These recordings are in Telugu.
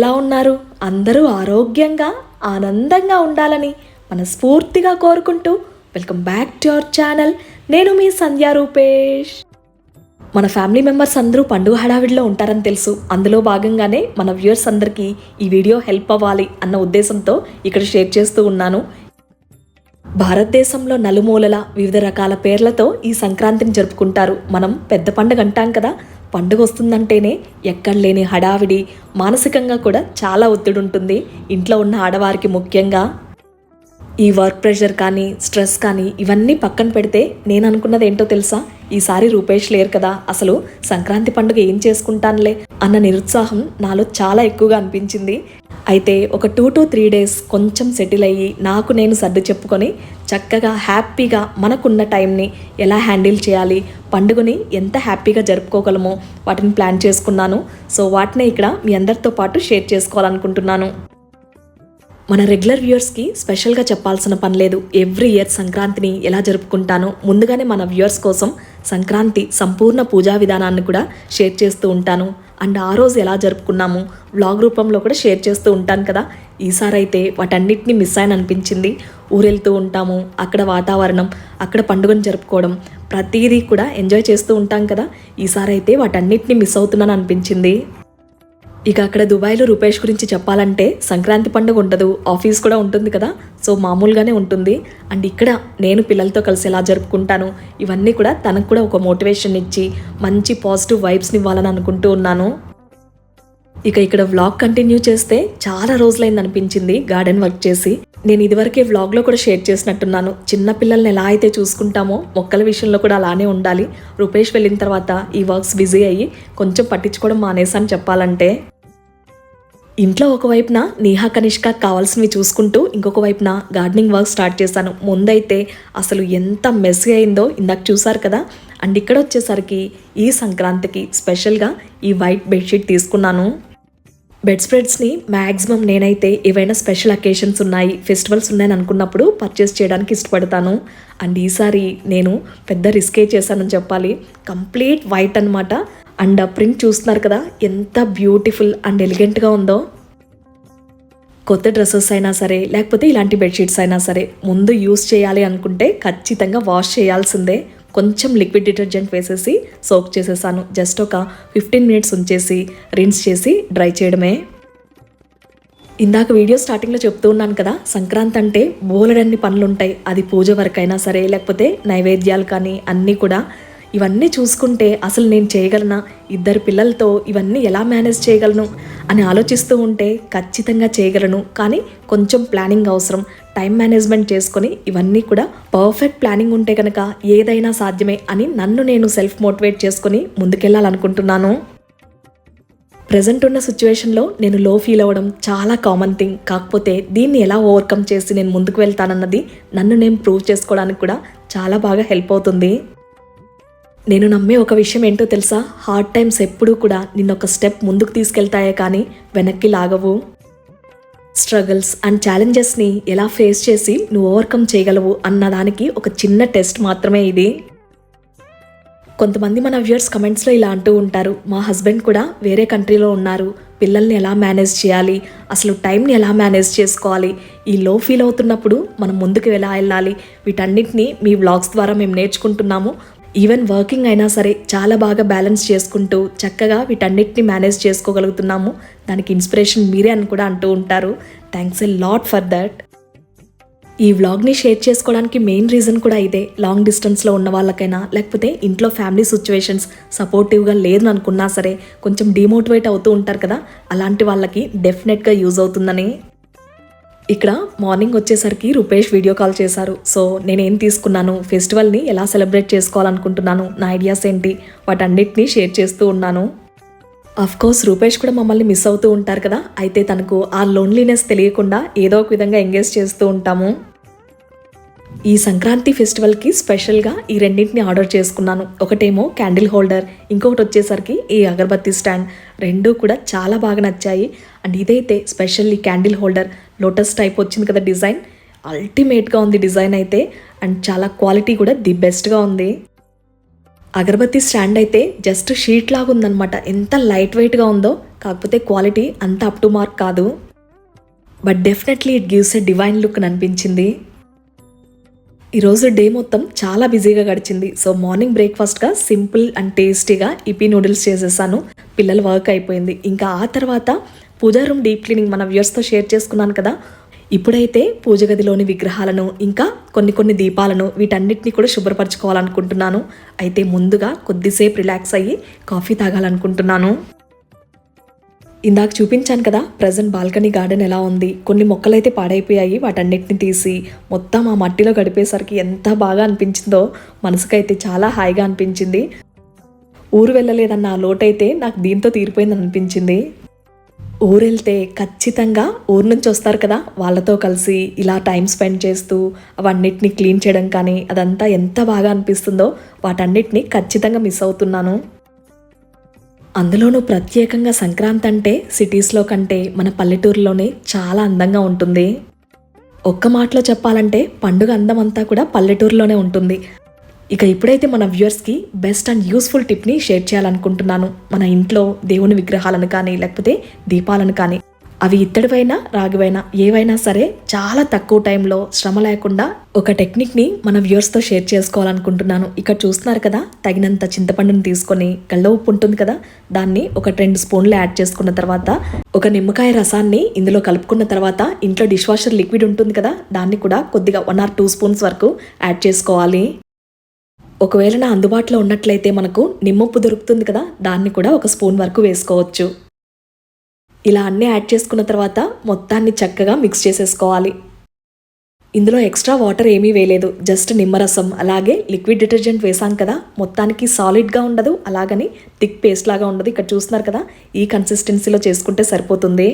ఎలా ఉన్నారు? అందరూ ఆరోగ్యంగా ఆనందంగా ఉండాలని మనస్ఫూర్తిగా కోరుకుంటూ welcome back to our channel నేను మీ సంధ్యా రూపేష్. మన ఫ్యామిలీ మెంబర్స్ అందరూ పండుగ హడావిడిలో ఉంటారని తెలుసు. అందులో భాగంగానే మన వ్యూవర్స్ అందరికీ ఈ వీడియో హెల్ప్ అవ్వాలి అన్న ఉద్దేశంతో ఇక్కడ షేర్ చేస్తూ ఉన్నాను. భారతదేశంలో నలుమూలల వివిధ రకాల పేర్లతో ఈ సంక్రాంతిని జరుపుకుంటారు. మనం పెద్ద పండుగ అంటాం కదా పండుగ వస్తుందంటేనే ఎక్కడ లేని హడావిడి మానసికంగా కూడా చాలా ఒత్తిడి ఉంటుంది ఇంట్లో ఉన్న ఆడవారికి ముఖ్యంగా. ఈ వర్క్ ప్రెషర్ కానీ స్ట్రెస్ కానీ ఇవన్నీ పక్కన పెడితే నేను అనుకున్నది ఏంటో తెలుసా? ఈసారి రూపేష్ లేరు కదా అసలు సంక్రాంతి పండుగ ఏం చేసుకుంటానులే అన్న నిరుత్సాహం నాలో చాలా ఎక్కువగా అనిపించింది. అయితే ఒక టూ టు త్రీ డేస్ కొంచెం సెటిల్ అయ్యి నాకు నేను సర్దు చెప్పుకొని చక్కగా హ్యాపీగా మనకున్న టైంని ఎలా హ్యాండిల్ చేయాలి పండుగని ఎంత హ్యాపీగా జరుపుకోగలమో వాటిని ప్లాన్ చేసుకున్నాను. సో వాటినే ఇక్కడ మీ అందరితో పాటు షేర్ చేసుకోవాలనుకుంటున్నాను. మన రెగ్యులర్ వ్యూయర్స్కి స్పెషల్గా చెప్పాల్సిన పని లేదు. ఎవ్రీ ఇయర్ సంక్రాంతిని ఎలా జరుపుకుంటానో ముందుగానే మన వ్యూయర్స్ కోసం సంక్రాంతి సంపూర్ణ పూజా విధానాన్ని కూడా షేర్ చేస్తూ ఉంటాను. అండ్ ఆ రోజు ఎలా జరుపుకున్నాము వ్లాగ్ రూపంలో కూడా షేర్ చేస్తూ ఉంటాను కదా. ఈసారి అయితే వాటన్నిటిని మిస్ అయిన అనిపించింది. ఊరెళ్తూ ఉంటాము అక్కడ వాతావరణం అక్కడ పండుగను జరుపుకోవడం ప్రతిదీ కూడా ఎంజాయ్ చేస్తూ ఉంటాం కదా. ఈసారి అయితే వాటన్నిటిని మిస్ అవుతున్నాను అనిపించింది ఇక అక్కడ దుబాయ్లో రూపేష్ గురించి చెప్పాలంటే సంక్రాంతి పండుగ ఉండదు ఆఫీస్ కూడా ఉంటుంది కదా. సో మామూలుగానే ఉంటుంది. అండ్ ఇక్కడ నేను పిల్లలతో కలిసి ఎలా జరుపుకుంటాను ఇవన్నీ కూడా తనకు కూడా ఒక మోటివేషన్ ఇచ్చి మంచి పాజిటివ్ వైబ్స్ని ఇవ్వాలని అనుకుంటూ ఉన్నాను. ఇక ఇక్కడ వ్లాగ్ కంటిన్యూ చేస్తే చాలా రోజులైంది అనిపించింది గార్డెన్ వర్క్ చేసి. నేను ఇదివరకే వ్లాగ్లో కూడా షేర్ చేసినట్టున్నాను. చిన్న పిల్లల్ని ఎలా అయితే చూసుకుంటామో మొక్కల విషయంలో కూడా అలానే ఉండాలి. రూపేష్ వెళ్ళిన తర్వాత ఈ వర్క్స్ బిజీ అయ్యి కొంచెం పట్టించుకోవడం మానేసాను చెప్పాలంటే. ఇంట్లో ఒకవైపున నేహా కనిష్క కావాల్సినవి చూసుకుంటూ ఇంకొక వైపున గార్డెనింగ్ వర్క్ స్టార్ట్ చేశాను. ముందైతే అసలు ఎంత మెస్సీ అయిందో ఇందాక చూసారు కదా? అండ్ ఇక్కడ వచ్చేసరికి ఈ సంక్రాంతికి స్పెషల్గా ఈ వైట్ బెడ్షీట్ తీసుకున్నాను. బెడ్ స్ప్రెడ్స్ని మ్యాక్సిమం నేనైతే ఏవైనా స్పెషల్ అకేషన్స్ ఉన్నాయి ఫెస్టివల్స్ ఉన్నాయని అనుకున్నప్పుడు పర్చేస్ చేయడానికి ఇష్టపడతాను. అండ్ ఈసారి నేను పెద్ద రిస్కే చేశానని చెప్పాలి. కంప్లీట్ వైట్ అనమాట అండ్ ఆ ప్రింట్ చూస్తున్నారు కదా ఎంత బ్యూటిఫుల్ అండ్ ఎలిగెంట్గా ఉందో. కొత్త డ్రెస్సెస్ అయినా సరే లేకపోతే ఇలాంటి బెడ్షీట్స్ అయినా సరే ముందు యూస్ చేయాలి అనుకుంటే ఖచ్చితంగా వాష్ చేయాల్సిందే. కొంచెం లిక్విడ్ డిటర్జెంట్ వేసేసి సోక్ చేసేసాను. జస్ట్ ఒక ఫిఫ్టీన్ మినిట్స్ ఉంచేసి రిన్స్ చేసి డ్రై చేయడమే. ఇందాక వీడియో స్టార్టింగ్లో చెప్తూ ఉన్నాను కదా సంక్రాంతి అంటే బోలెడన్ని పనులు ఉంటాయి అది పూజ వరకైనా సరే లేకపోతే నైవేద్యాలు కానీ అన్నీ కూడా ఇవన్నీ చూసుకుంటే అసలు నేను చేయగలనా? ఇద్దరు పిల్లలతో ఇవన్నీ ఎలా మేనేజ్ చేయగలను? అని ఆలోచిస్తూ ఉంటే ఖచ్చితంగా చేయగలను. కానీ కొంచెం ప్లానింగ్ అవసరం. టైం మేనేజ్మెంట్ చేసుకొని ఇవన్నీ కూడా పర్ఫెక్ట్ ప్లానింగ్ ఉంటే కనుక ఏదైనా సాధ్యమే అని నన్ను నేను సెల్ఫ్ మోటివేట్ చేసుకొని ముందుకెళ్ళాలనుకుంటున్నాను. ప్రజెంట్ ఉన్న సిచ్యువేషన్లో నేను లో ఫీల్ అవ్వడం చాలా కామన్ థింగ్. కాకపోతే దీన్ని ఎలా ఓవర్కమ్ చేసి నేను ముందుకు వెళ్తానన్నది నన్ను నేను ప్రూవ్ చేసుకోవడానికి కూడా చాలా బాగా హెల్ప్ అవుతుంది. నేను నమ్మే ఒక విషయం ఏంటో తెలుసా? హార్డ్ టైమ్స్ ఎప్పుడూ కూడా నిన్న ఒక స్టెప్ ముందుకు తీసుకెళ్తాయే కానీ వెనక్కి లాగవు. స్ట్రగుల్స్ అండ్ ఛాలెంజెస్ని ఎలా ఫేస్ చేసి నువ్వు ఓవర్కమ్ చేయగలవు అన్నదానికి ఒక చిన్న టెస్ట్ మాత్రమే ఇది. కొంతమంది మన వ్యూయర్స్ కమెంట్స్లో ఇలా అంటూ ఉంటారు మా హస్బెండ్ కూడా వేరే కంట్రీలో ఉన్నారు పిల్లల్ని ఎలా మేనేజ్ చేయాలి అసలు టైంని ఎలా మేనేజ్ చేసుకోవాలి ఈ లో ఫీల్ అవుతున్నప్పుడు మనం ముందుకు ఎలా వెళ్ళాలి వీటన్నిటిని మీ వ్లాగ్స్ ద్వారా మేము నేర్చుకుంటున్నాము ఈవెన్ వర్కింగ్ అయినా సరే చాలా బాగా బ్యాలెన్స్ చేసుకుంటూ చక్కగా వీటన్నిటిని మేనేజ్ చేసుకోగలుగుతున్నాము. దానికి ఇన్స్పిరేషన్ మీరే అని కూడా అంటూ ఉంటారు. Thanks a lot for that. ఈ వ్లాగ్ని షేర్ చేసుకోవడానికి మెయిన్ రీజన్ కూడా ఇదే. లాంగ్ డిస్టెన్స్లో ఉన్న వాళ్ళకైనా లేకపోతే ఇంట్లో ఫ్యామిలీ సిచ్యువేషన్స్ సపోర్టివ్గా లేదు అనుకున్నా సరే కొంచెం డిమోటివేట్ అవుతూ ఉంటారు కదా అలాంటి వాళ్ళకి డెఫినెట్గా యూజ్ అవుతుందని ఇక్కడ మార్నింగ్ వచ్చేసరికి రూపేష్ వీడియో కాల్ చేశారు. సో నేనేం తీసుకున్నాను? ఫెస్టివల్ని ఎలా సెలబ్రేట్ చేసుకోవాలనుకుంటున్నాను? నా ఐడియాస్ ఏంటి? వాటన్నిటిని షేర్ చేస్తూ ఉన్నాను. కోర్స్ రూపేష్ కూడా మమ్మల్ని మిస్ అవుతూ ఉంటారు కదా? అయితే తనకు ఆ లోన్లీనెస్ తెలియకుండా ఏదో ఒక విధంగా ఎంగేజ్ చేస్తూ ఉంటాము. ఈ సంక్రాంతి ఫెస్టివల్కి స్పెషల్గా ఈ రెండింటిని ఆర్డర్ చేసుకున్నాను. ఒకటేమో క్యాండిల్ హోల్డర్ ఇంకొకటి వచ్చేసరికి ఈ అగరబత్తి స్టాండ్. రెండూ కూడా చాలా బాగా నచ్చాయి. అండ్ ఇదైతే స్పెషల్ ఈ క్యాండిల్ హోల్డర్. లోటస్ టైప్ వచ్చింది కదా డిజైన్. అల్టిమేట్గా ఉంది డిజైన్ అయితే. అండ్ చాలా క్వాలిటీ కూడా ది బెస్ట్గా ఉంది. అగరబత్తి స్టాండ్ అయితే జస్ట్ షీట్ లాగా ఉందన్నమాట. ఎంత లైట్ వెయిట్గా ఉందో కాకపోతే క్వాలిటీ అంత అప్ టు మార్క్ కాదు. But definitely it gives a divine look అని అనిపించింది. ఈరోజు డే మొత్తం చాలా బిజీగా గడిచింది. సో మార్నింగ్ బ్రేక్ఫాస్ట్గా సింపుల్ అండ్ టేస్టీగా ఇపి నూడిల్స్ చేసేసాను. పిల్లల వర్క్ అయిపోయింది. ఇంకా ఆ తర్వాత పూజా రూమ్ డీప్ క్లీనింగ్ మన వ్యూర్స్తో షేర్ చేసుకున్నాను కదా. ఇప్పుడైతే పూజ గదిలోని విగ్రహాలను ఇంకా కొన్ని కొన్ని దీపాలను వీటన్నిటిని కూడా శుభ్రపరచుకోవాలనుకుంటున్నాను. అయితే ముందుగా కొద్దిసేపు రిలాక్స్ అయ్యి కాఫీ తాగాలనుకుంటున్నాను. ఇందాక చూపించాను కదా ప్రజెంట్ బాల్కనీ గార్డెన్ ఎలా ఉంది? కొన్ని మొక్కలైతే పాడైపోయాయి వాటన్నిటిని తీసి మొత్తం ఆ మట్టిలో గడిపేసరికి ఎంత బాగా అనిపించిందో మనసుకైతే చాలా హాయిగా అనిపించింది. ఊరు వెళ్ళలేదన్న ఆ లోటైతే నాకు దీంతో తీరిపోయిందని అనిపించింది. ఊరు వెళ్తే ఖచ్చితంగా ఊరు నుంచి వస్తారు కదా. వాళ్ళతో కలిసి ఇలా టైం స్పెండ్ చేస్తూ అవన్నిటిని క్లీన్ చేయడం కానీ అదంతా ఎంత బాగా అనిపిస్తుందో వాటన్నిటిని ఖచ్చితంగా మిస్ అవుతున్నాను. అందులోనూ ప్రత్యేకంగా సంక్రాంతి అంటే సిటీస్లో కంటే మన పల్లెటూరులోనే చాలా అందంగా ఉంటుంది. ఒక్క మాటలో చెప్పాలంటే పండుగ అందం అంతా కూడా పల్లెటూరులోనే ఉంటుంది. ఇక ఇప్పుడైతే మన వ్యూయర్స్కి బెస్ట్ అండ్ యూస్ఫుల్ టిప్ని షేర్ చేయాలనుకుంటున్నాను. మన ఇంట్లో దేవుని విగ్రహాలను కానీ లేకపోతే దీపాలను కానీ. అవి ఇత్తడివైనా రాగివైనా ఏవైనా సరే చాలా తక్కువ టైంలో శ్రమ లేకుండా ఒక టెక్నిక్ని మన వ్యూవర్స్తో షేర్ చేసుకోవాలనుకుంటున్నాను. ఇక్కడ చూస్తున్నారు కదా తగినంత చింతపండుని తీసుకొని కళ్ళ ఉప్పు ఉంటుంది కదా దాన్ని ఒక రెండు స్పూన్లు యాడ్ చేసుకున్న తర్వాత ఒక నిమ్మకాయ రసాన్ని ఇందులో కలుపుకున్న తర్వాత ఇంట్లో డిష్ వాషర్ లిక్విడ్ ఉంటుంది కదా దాన్ని కూడా కొద్దిగా వన్ ఆర్ టూ స్పూన్స్ వరకు యాడ్ చేసుకోవాలి. ఒకవేళ నా అందుబాటులో ఉన్నట్లయితే మనకు నిమ్మప్పు దొరుకుతుంది కదా దాన్ని కూడా ఒక స్పూన్ వరకు వేసుకోవచ్చు. ఇలా అన్నీ యాడ్ చేసుకున్న తర్వాత మొత్తాన్ని చక్కగా మిక్స్ చేసేసుకోవాలి. ఇందులో ఎక్స్ట్రా వాటర్ ఏమీ వేయలేదు జస్ట్ నిమ్మరసం. అలాగే లిక్విడ్ డిటర్జెంట్ వేసాం కదా మొత్తానికి సాలిడ్గా ఉండదు అలాగని థిక్ పేస్ట్ లాగా ఉండదు. ఇక్కడ చూస్తున్నారు కదా ఈ కన్సిస్టెన్సీలో చేసుకుంటే సరిపోతుంది.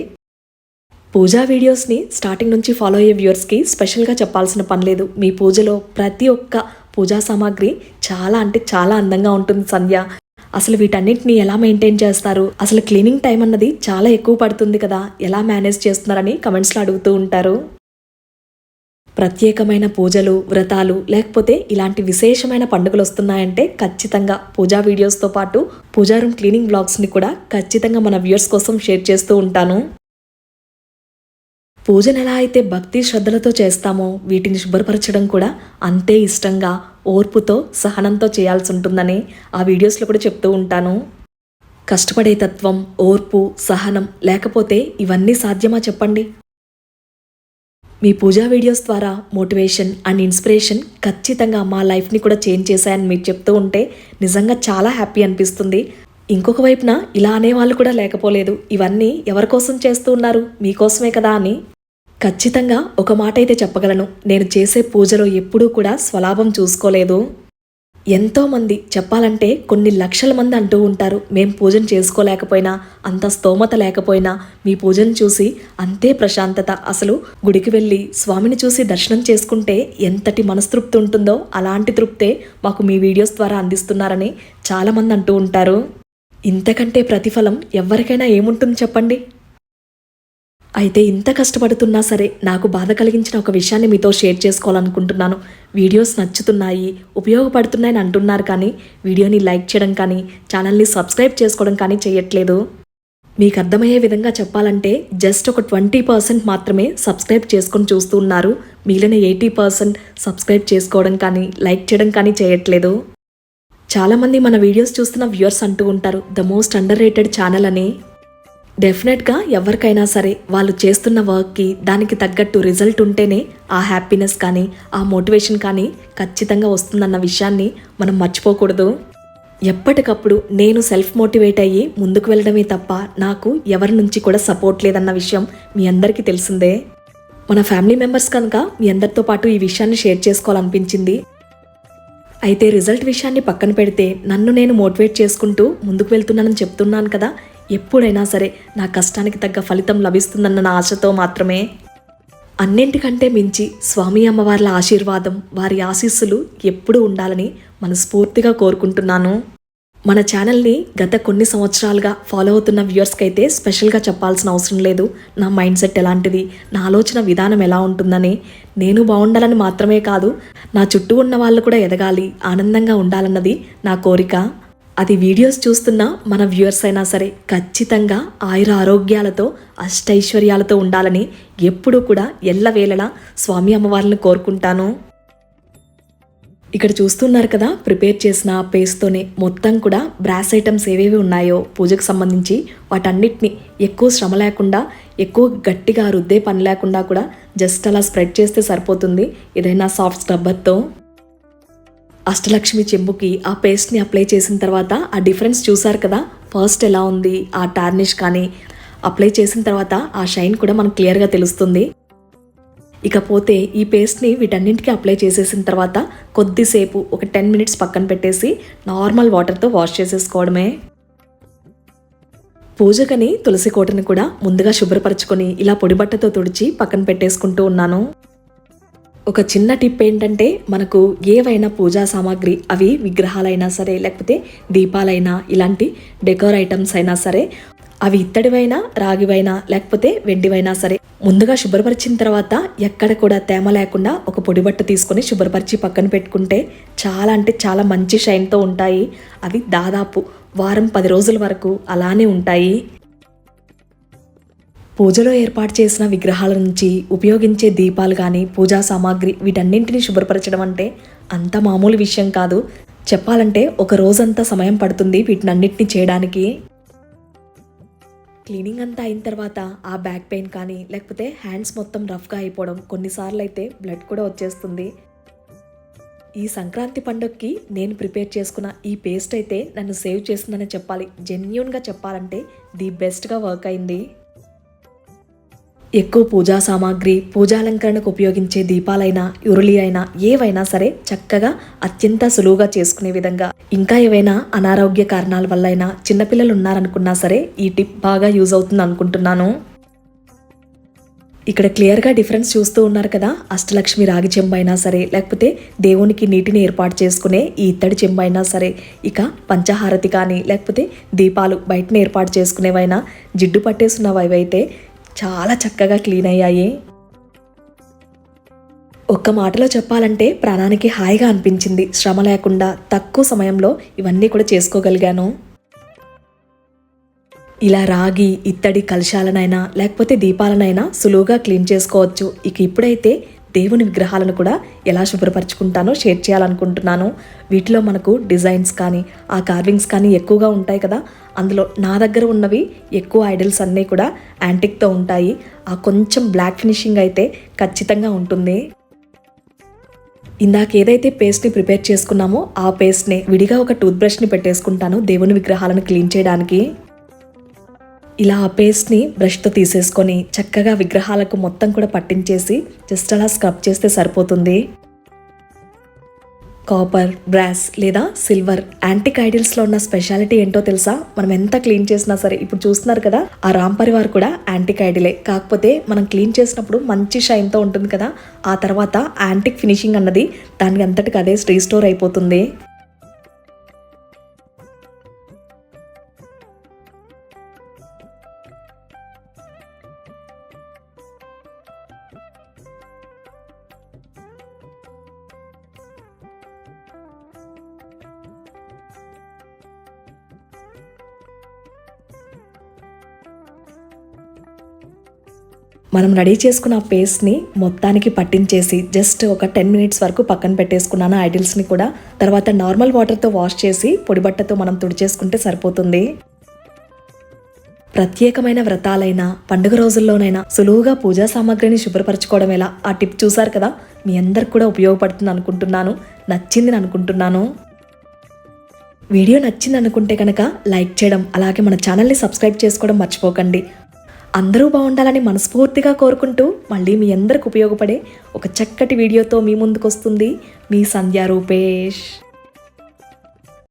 పూజా వీడియోస్ని స్టార్టింగ్ నుంచి ఫాలో అయ్యే వ్యూవర్స్కి స్పెషల్గా చెప్పాల్సిన పని లేదు. మీ పూజలో ప్రతి ఒక్క పూజా సామాగ్రి చాలా అంటే చాలా అందంగా ఉంటుంది సంధ్య. అసలు వీటన్నిటిని ఎలా మెయింటైన్ చేస్తారు? అసలు క్లీనింగ్ టైం అన్నది చాలా ఎక్కువ పడుతుంది కదా ఎలా మేనేజ్ చేస్తున్నారని కమెంట్స్లో అడుగుతూ ఉంటారు. ప్రత్యేకమైన పూజలు వ్రతాలు లేకపోతే ఇలాంటి విశేషమైన పండుగలు వస్తున్నాయంటే ఖచ్చితంగా పూజా వీడియోస్తో పాటు పూజా రూమ్ క్లీనింగ్ బ్లాగ్స్ని కూడా ఖచ్చితంగా మన వ్యూయర్స్ కోసం షేర్ చేస్తూ ఉంటాను. పూజను ఎలా అయితే భక్తి శ్రద్ధలతో చేస్తామో వీటిని శుభ్రపరచడం కూడా అంతే ఇష్టంగా ఓర్పుతో సహనంతో చేయాల్సి ఉంటుందని ఆ వీడియోస్లో కూడా చెప్తూ ఉంటాను. కష్టపడే తత్వం ఓర్పు సహనం లేకపోతే ఇవన్నీ సాధ్యమా చెప్పండి? మీ పూజా వీడియోస్ ద్వారా మోటివేషన్ అండ్ ఇన్స్పిరేషన్ ఖచ్చితంగా మా లైఫ్ని కూడా చేంజ్ చేశాయని మీరు చెప్తూ ఉంటే నిజంగా చాలా హ్యాపీ అనిపిస్తుంది. ఇంకొక వైపున ఇలా అనేవాళ్ళు కూడా లేకపోలేదు. ఇవన్నీ ఎవరి కోసం చేస్తూ ఉన్నారు? మీకోసమే కదా అని. ఖచ్చితంగా ఒక మాట అయితే చెప్పగలను. నేను చేసే పూజలో ఎప్పుడూ కూడా స్వలాభం చూసుకోలేదు. ఎంతోమంది చెప్పాలంటే కొన్ని లక్షల మంది అంటూ ఉంటారు మేం పూజను చేసుకోలేకపోయినా అంత స్తోమత లేకపోయినా మీ పూజను చూసి అంతే ప్రశాంతత. అసలు గుడికి వెళ్ళి స్వామిని చూసి దర్శనం చేసుకుంటే ఎంతటి మనస్తృప్తి ఉంటుందో అలాంటి తృప్తే మాకు మీ వీడియోస్ ద్వారా అందిస్తున్నారని చాలామంది అంటూ ఉంటారు. ఇంతకంటే ప్రతిఫలం ఎవరికైనా ఏముంటుంది చెప్పండి? అయితే ఇంత కష్టపడుతున్నా సరే నాకు బాధ కలిగించిన ఒక విషయాన్ని మీతో షేర్ చేసుకోవాలనుకుంటున్నాను. వీడియోస్ నచ్చుతున్నాయి ఉపయోగపడుతున్నాయని అంటున్నారు కానీ వీడియోని లైక్ చేయడం కానీ ఛానల్ని సబ్స్క్రైబ్ చేసుకోవడం కానీ చేయట్లేదు. మీకు అర్థమయ్యే విధంగా చెప్పాలంటే జస్ట్ ఒక ట్వంటీ పర్సెంట్ మాత్రమే సబ్స్క్రైబ్ చేసుకొని చూస్తూ ఉన్నారు. మిగిలిన ఎయిటీ పర్సెంట్ సబ్స్క్రైబ్ చేసుకోవడం కానీ లైక్ చేయడం కానీ చేయట్లేదు. చాలామంది మన వీడియోస్ చూస్తున్న వ్యూవర్స్ అంటూ ఉంటారు the most underrated channel అని. డెఫినెట్గా ఎవరికైనా సరే వాళ్ళు చేస్తున్న వర్క్కి దానికి తగ్గట్టు రిజల్ట్ ఉంటేనే ఆ హ్యాపీనెస్ కానీ ఆ మోటివేషన్ కానీ ఖచ్చితంగా వస్తుందన్న విషయాన్ని మనం మర్చిపోకూడదు. ఎప్పటికప్పుడు నేను సెల్ఫ్ మోటివేట్ అయ్యి ముందుకు వెళ్ళడమే తప్ప నాకు ఎవరి నుంచి కూడా సపోర్ట్ లేదన్న విషయం మీ అందరికీ తెలిసిందే. మన ఫ్యామిలీ మెంబర్స్ కనుక మీ అందరితో పాటు ఈ విషయాన్ని షేర్ చేసుకోవాలనిపించింది. అయితే రిజల్ట్ విషయాన్ని పక్కన పెడితే నన్ను నేను మోటివేట్ చేసుకుంటూ ముందుకు వెళ్తున్నానని చెప్తున్నాను కదా ఎప్పుడైనా సరే నా కష్టానికి తగ్గ ఫలితం లభిస్తుందన్న నా ఆశతో మాత్రమే. అన్నింటికంటే మించి స్వామి అమ్మవార్ల ఆశీర్వాదం వారి ఆశీస్సులు ఎప్పుడూ ఉండాలని మనస్ఫూర్తిగా కోరుకుంటున్నాను. మన ఛానల్ని గత కొన్ని సంవత్సరాలుగా ఫాలో అవుతున్న వ్యూవర్స్కి అయితే స్పెషల్గా చెప్పాల్సిన అవసరం లేదు. నా మైండ్ సెట్ ఎలాంటిది? నా ఆలోచన విధానం ఎలా ఉంటుందని? నేను బాగుండాలని మాత్రమే కాదు నా చుట్టూ ఉన్న వాళ్ళు కూడా ఎదగాలి ఆనందంగా ఉండాలన్నది నా కోరిక. అది వీడియోస్ చూస్తున్న మన వ్యూవర్స్ అయినా సరే ఖచ్చితంగా ఆయుర ఆరోగ్యాలతో అష్టైశ్వర్యాలతో ఉండాలని ఎప్పుడూ కూడా ఎల్లవేళలా స్వామి అమ్మవారిని కోరుకుంటాను. ఇక్కడ చూస్తున్నారు కదా ప్రిపేర్ చేసిన పేస్ట్తోనే మొత్తం కూడా బ్రాస్ ఐటమ్స్ ఏవేవి ఉన్నాయో పూజకు సంబంధించి వాటన్నిటిని ఎక్కువ శ్రమ లేకుండా ఎక్కువ గట్టిగా రుద్దే పని లేకుండా కూడా జస్ట్ అలా స్ప్రెడ్ చేస్తే సరిపోతుంది. ఏదైనా సాఫ్ట్ స్క్రబ్బర్తో అష్టలక్ష్మి చెంబుకి ఆ పేస్ట్ని అప్లై చేసిన తర్వాత ఆ డిఫరెన్స్ చూసారు కదా? ఫస్ట్ ఎలా ఉంది? ఆ టార్నిష్ కానీ అప్లై చేసిన తర్వాత ఆ షైన్ కూడా మనకు క్లియర్గా తెలుస్తుంది. ఇకపోతే ఈ పేస్ట్ని వీటన్నింటికి అప్లై చేసేసిన తర్వాత కొద్దిసేపు ఒక టెన్ మినిట్స్ పక్కన పెట్టేసి నార్మల్ వాటర్తో వాష్ చేసేసుకోవడమే. పూజకని తులసి కోటని కూడా ముందుగా శుభ్రపరచుకొని ఇలా పొడి బట్టతో తుడిచి పక్కన పెట్టేసుకుంటూ ఉన్నాను. ఒక చిన్న టిప్ ఏంటంటే మనకు ఏవైనా పూజా సామాగ్రి అవి విగ్రహాలైనా సరే లేకపోతే దీపాలైనా ఇలాంటి డెకోర్ ఐటమ్స్ అయినా సరే అవి ఇత్తడివైనా రాగివైనా లేకపోతే వెండివైనా సరే ముందుగా శుభ్రపరిచిన తర్వాత ఎక్కడ కూడా తేమ లేకుండా ఒక పొడి బట్ట తీసుకొని శుభ్రపరిచి పక్కన పెట్టుకుంటే చాలా అంటే చాలా మంచి షైన్తో ఉంటాయి. అవి దాదాపు వారం పది రోజుల వరకు అలానే ఉంటాయి. పూజలో ఏర్పాటు చేసిన విగ్రహాల నుంచి ఉపయోగించే దీపాలు కానీ పూజా సామాగ్రి వీటన్నింటినీ శుభ్రపరచడం అంటే అంత మామూలు విషయం కాదు. చెప్పాలంటే ఒక రోజంతా సమయం పడుతుంది వీటినన్నింటినీ చేయడానికి. క్లీనింగ్ అంతా అయిన తర్వాత ఆ బ్యాక్ పెయిన్ కానీ లేకపోతే హ్యాండ్స్ మొత్తం రఫ్గా అయిపోవడం కొన్నిసార్లు అయితే బ్లడ్ కూడా వచ్చేస్తుంది. ఈ సంక్రాంతి పండుగకి నేను ప్రిపేర్ చేసుకున్న ఈ పేస్ట్ అయితే నన్ను సేవ్ చేసిందని చెప్పాలి. జెన్యున్గా చెప్పాలంటే ది బెస్ట్గా వర్క్ అయింది. ఎక్కువ పూజా సామాగ్రి పూజాలంకరణకు ఉపయోగించే దీపాలైనా ఉరులి అయినా ఏవైనా సరే చక్కగా అత్యంత సులువుగా చేసుకునే విధంగా. ఇంకా ఏవైనా అనారోగ్య కారణాల వల్ల అయినా చిన్నపిల్లలు ఉన్నారనుకున్నా సరే ఈ టిప్ బాగా యూజ్ అవుతుంది అనుకుంటున్నాను ఇక్కడ క్లియర్గా డిఫరెన్స్ చూస్తూ ఉన్నారు కదా అష్టలక్ష్మి రాగి చెంబైనా అయినా సరే లేకపోతే దేవునికి నీటిని ఏర్పాటు చేసుకునే ఈ ఇత్తడి చెంబైనా అయినా సరే ఇక పంచహారతి కానీ లేకపోతే దీపాలు బయటనే ఏర్పాటు చేసుకునేవైనా జిడ్డు పట్టేస్తున్నవి అయితే చాలా చక్కగా క్లీన్ అయ్యాయి. ఒక్క మాటలో చెప్పాలంటే ప్రాణానికి హాయిగా అనిపించింది. శ్రమ లేకుండా తక్కువ సమయంలో ఇవన్నీ కూడా చేసుకోగలిగాను. ఇలా రాగి ఇత్తడి కలశాలనైనా లేకపోతే దీపాలనైనా సులువుగా క్లీన్ చేసుకోవచ్చు. ఇక ఇప్పుడైతే దేవుని విగ్రహాలను కూడా ఎలా శుభ్రపరచుకుంటానో షేర్ చేయాలనుకుంటున్నాను. వీటిలో మనకు డిజైన్స్ కానీ ఆ కార్వింగ్స్ కానీ ఎక్కువగా ఉంటాయి కదా. అందులో నా దగ్గర ఉన్నవి ఎక్కువ ఐడల్స్ అన్నీ కూడా యాంటిక్తో ఉంటాయి. ఆ కొంచెం బ్లాక్ ఫినిషింగ్ అయితే ఖచ్చితంగా ఉంటుంది. ఇందాక ఏదైతే పేస్ట్ని ప్రిపేర్ చేసుకున్నామో ఆ పేస్ట్ని విడిగా ఒక టూత్ బ్రష్ని పెట్టేసుకుంటాను దేవుని విగ్రహాలను క్లీన్ చేయడానికి. ఇలా ఆ పేస్ట్ని బ్రష్తో తీసేసుకొని చక్కగా విగ్రహాలకు మొత్తం కూడా పట్టించేసి జస్ట్ అలా స్క్రబ్ చేస్తే సరిపోతుంది. కాపర్ బ్రాస్ లేదా సిల్వర్ యాంటిక్ ఐడిల్స్లో ఉన్న స్పెషాలిటీ ఏంటో తెలుసా? మనం ఎంత క్లీన్ చేసినా సరే ఇప్పుడు చూస్తున్నారు కదా ఆ రామ్ పరివార్ కూడా యాంటిక్ ఐడిలే కాకపోతే మనం క్లీన్ చేసినప్పుడు మంచి షైన్తో ఉంటుంది కదా ఆ తర్వాత యాంటిక్ ఫినిషింగ్ అన్నది దానికి అంతటికి అదే రీస్టోర్ అయిపోతుంది. మనం రెడీ చేసుకున్న పేస్ట్ని మొత్తానికి పట్టించేసి జస్ట్ ఒక టెన్ మినిట్స్ వరకు పక్కన పెట్టేసుకున్నాను ఐడిల్స్ని కూడా. తర్వాత నార్మల్ వాటర్తో వాష్ చేసి పొడి బట్టతో మనం తుడిచేసుకుంటే సరిపోతుంది. ప్రత్యేకమైన వ్రతాలైనా పండుగ రోజుల్లోనైనా సులువుగా పూజా సామాగ్రిని శుభ్రపరచుకోవడం ఎలా? ఆ టిప్ చూసారు కదా? మీ అందరికి కూడా ఉపయోగపడుతుంది అనుకుంటున్నాను. నచ్చింది అనుకుంటున్నాను. వీడియో నచ్చింది అనుకుంటే కనుక లైక్ చేయడం అలాగే మన ఛానల్ని సబ్స్క్రైబ్ చేసుకోవడం మర్చిపోకండి. అందరూ బాగుండాలని మనస్ఫూర్తిగా కోరుకుంటూ మళ్ళీ మీ అందరికి ఉపయోగపడే ఒక చక్కటి వీడియోతో మీ ముందుకు వస్తుంది మీ సంధ్యా రూపేష్.